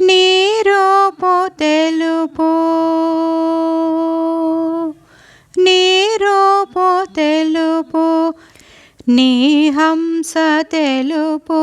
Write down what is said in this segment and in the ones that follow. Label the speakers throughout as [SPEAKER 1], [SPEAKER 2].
[SPEAKER 1] నీరూపు తెలుపు. నీరూపు తెలుపు. నీ హంస తెలుపు.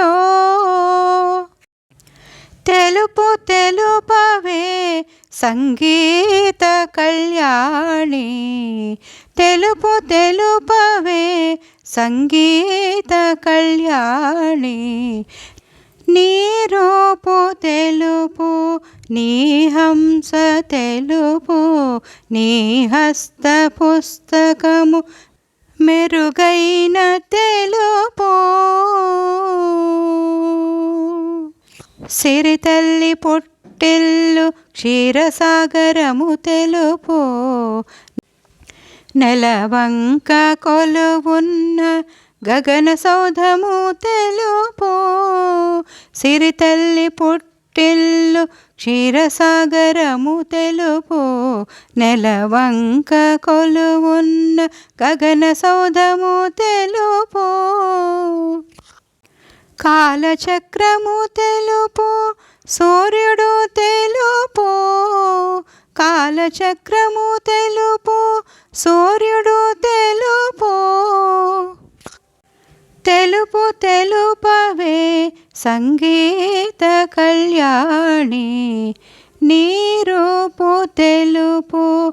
[SPEAKER 1] మలుపేమిటో తెలుపు తెలుపవే సంగీత కళ్యాణి. తెలుపు తెలుపవే సంగీత కళ్యాణి. నీరూపు తెలుపు నీ హంస తెలుపు నీ హస్త పుస్తకము మెరుగైన తెలుపు. సిరితల్లి పొట్టిల్లు క్షీరసాగరము తెలుపు. నెలవంక కొలువున్న గగన సౌధము తెలుపు. సిరితల్లి పుట్టిల్లు క్షీరసాగరము తెలుపు. నెలవంక కొలువున్న గగన సౌధము తెలుపు. కాలచక్రము తెలుపు. చక్రము తెలుపు సూర్యుడు తెలుపు. తెలుపు తెలుపవే సంగీత కళ్యాణి. నీరూపు తెలుపు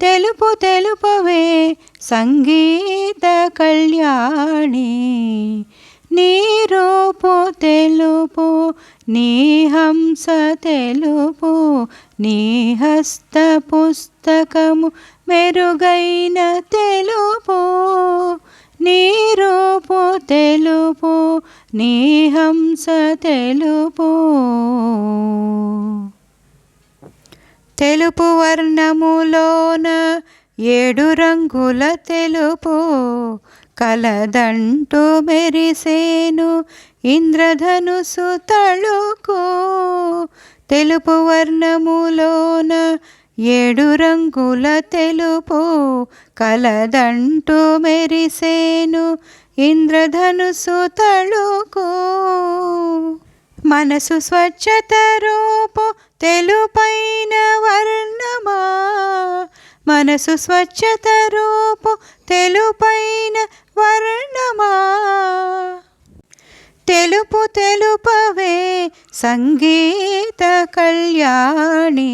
[SPEAKER 1] తెలుపు తెలుపవే సంగీత కళ్యాణి. నీ రూపు తెలుపు నీ హంస తెలుపు నీ హస్త పుస్తకము మెరుగైన తెలుపు. నీ రూపు తెలుపు నీ హంస తెలుపు. తెలుపు వర్ణములోన ఏడు రంగుల తెలుపు కలదంటూ మెరిసేను ఇంద్రధనుసు తళుకు. తెలుపు వర్ణములోన ఏడు రంగుల తెలుపు కలదంటూ మెరిసేను ఇంద్రధనుసు తళుకు. మనసు స్వచ్ఛత రూపు తెలుపై మనసు స్వచ్ఛత రూపు తెలుపైన వర్ణమా. తెలుపు తెలుపవే సంగీత కళ్యాణి.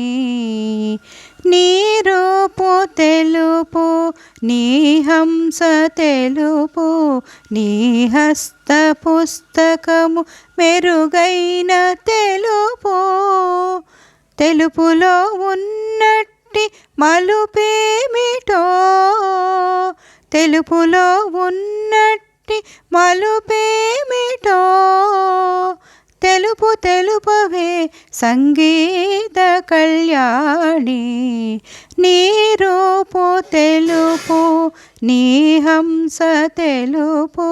[SPEAKER 1] నీ రూపు తెలుపు నీ హంస తెలుపు నీ హస్త పుస్తకము మెరుగైన తెలుపు. తెలుపులో ఉన్నట్టు మలుపేమిటో తెలుపులో ఉన్నట్టి మలుపేమిటో తెలుపు తెలుపవే సంగీత కళ్యాణి. నీ రూపు తెలుపు నీ హంస తెలుపు.